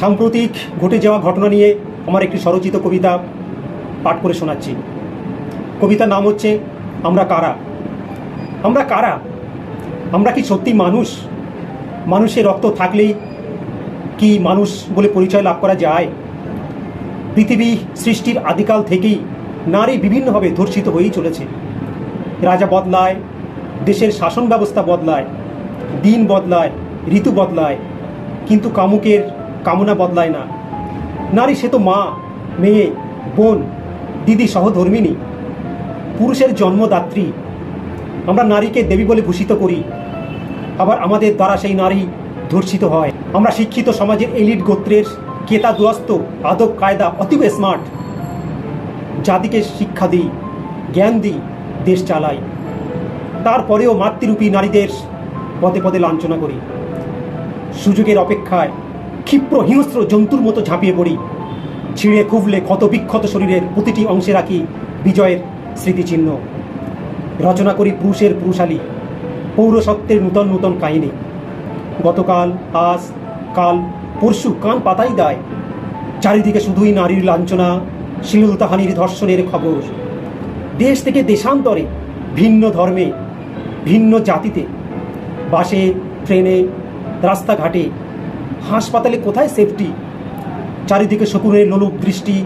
সাম্প্রতিক ঘটে যাওয়া ঘটনা নিয়ে আমার একটি স্বরচিত কবিতা পাঠ করে শোনাচ্ছি। কবিতার নাম হচ্ছে, আমরা কারা? আমরা কারা? আমরা কি সত্যি মানুষ? মানুষের রক্ত থাকলেই কি মানুষ বলে পরিচয় লাভ করা যায়? পৃথিবী সৃষ্টির আদিকাল থেকেই নারী বিভিন্নভাবে ধর্ষিত হয়েই চলেছে। রাজা বদলায়, দেশের শাসন ব্যবস্থা বদলায়, দিন বদলায়, ঋতু বদলায়, কিন্তু কামুকের কামনা বদলায় না। নারী সে তো মা, মেয়ে, বোন, দিদি সহধর্মিনী পুরুষের জন্মদাত্রী। আমরা নারীকে দেবী বলে ভূষিত করি। আবার আমাদের দ্বারা সেই নারী ধর্ষিত হয়। আমরা শিক্ষিত সমাজের এলিট গোত্রের কেতা দুয়াস্ত আদব কায়দা অতীব স্মার্ট জাতিকে শিক্ষা দিই, জ্ঞান দিই, দেশ চালাই। তারপরেও মাতৃরূপী নারীদের পদে পদে লাঞ্ছনা করি। সুযোগের অপেক্ষায় ক্ষিপ্র হিংস্র জন্তুর মতো ঝাঁপিয়ে পড়ি। ছিঁড়ে, খুবলে ক্ষত বিক্ষত শরীরের প্রতিটি অংশে রাখি বিজয়ের স্মৃতিচিহ্ন। রচনা করি পুরুষের পুরুষালী পৌরসত্বের নূতন নূতন কাহিনী। গতকাল, আজ, কাল, পরশু কান পাতাই দেয়। চারিদিকে শুধুই নারীর লাঞ্ছনা, শিলুলতাহানির ধর্ষণের খবর। দেশ থেকে দেশান্তরে, ভিন্ন ধর্মে, ভিন্ন জাতিতে। বাসে, ট্রেনে, রাস্তাঘাটে হাসপাতালে কোথায় সেফটি চারিদিকে শকুনের লোলুপ দৃষ্টি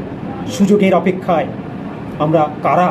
সুযোগের অপেক্ষায়। আমরা কারা?